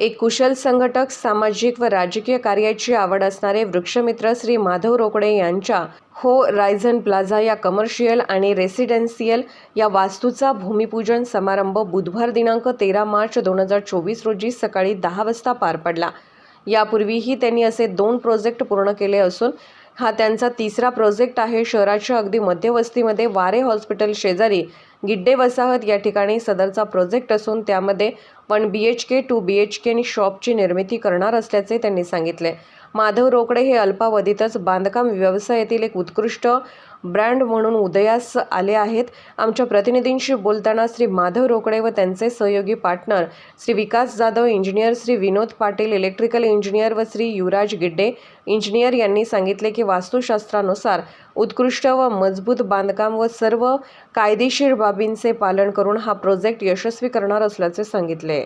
एक कुशल संघटक सामाजिक व राजकीय कार्याची आवड असणारे वृक्षमित्र श्री माधव रोकडे यांच्या हो रायझन प्लाझा या कमर्शियल आणि रेसिडेन्शियल या वास्तूचा भूमिपूजन समारंभ बुधवार दिनांक तेरा मार्च दोन हजार चोवीस रोजी सकाळी दहा वाजता पार पडला. यापूर्वीही त्यांनी असे दोन प्रोजेक्ट पूर्ण केले असून हा त्यांचा तिसरा प्रोजेक्ट आहे. शहराच्या अगदी मध्यवस्तीमध्ये वारे हॉस्पिटल शेजारी गिड्डे वसाहत या ठिकाणी सदरचा प्रोजेक्ट असून त्यामध्ये one B H K two B H K आणि शॉपची निर्मिती करणार असल्याचे त्यांनी सांगितले. माधव रोकडे हे अल्पावधीतच बांधकाम व्यवसायातील एक उत्कृष्ट ब्रँड म्हणून उदयास आले आहेत. आमच्या प्रतिनिधींशी बोलताना श्री माधव रोकडे व त्यांचे सहयोगी partner Shri Vikas Jadhav engineer Shri Vinod Patil electrical engineer व श्री युवराज गिड्डे. इंजिनियर यांनी सांगितले की वास्तुशास्त्रानुसार उत्कृष्ट व मजबूत बांधकाम व सर्व कायदेशीर बाबींचे पालन करून हा प्रोजेक्ट यशस्वी करणार असल्याचे सांगितले.